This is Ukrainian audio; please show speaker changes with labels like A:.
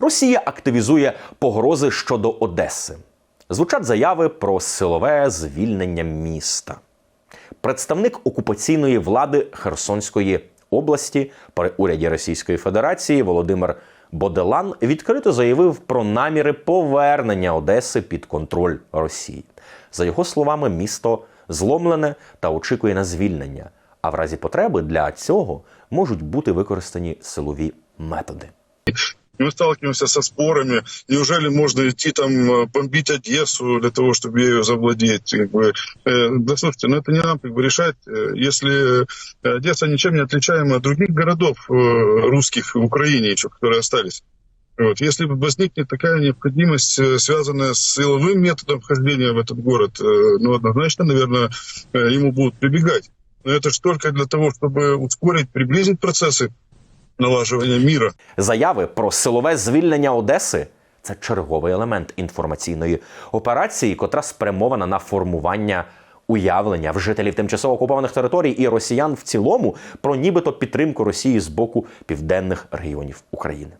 A: Росія активізує погрози щодо Одеси. Звучать заяви про силове звільнення міста. Представник окупаційної влади Херсонської області при уряді Російської Федерації Володимир Боделан відкрито заявив про наміри повернення Одеси під контроль Росії. За його словами, місто зломлене та очікує на звільнення. А в разі потреби для цього можуть бути використані силові методи.
B: Мы сталкиваемся со спорами. Неужели можно идти там э, бомбить Одессу для того, чтобы ее завладеть? Как бы, э, да слушайте, ну это не нам как бы решать. Э, Если Одесса ничем не отличаема от других городов русских в Украине еще, которые остались. Вот. Если возникнет такая необходимость, связанная с силовым методом вхождения в этот город, ну, однозначно, наверное, ему будут прибегать. Но это же только для того, чтобы ускорить, приблизить процессы налаживания міра.
A: Заяви про силове звільнення Одеси це черговий елемент інформаційної операції, котра спрямована на формування уявлення в жителів тимчасово окупованих територій і росіян в цілому про нібито підтримку Росії з боку південних регіонів України.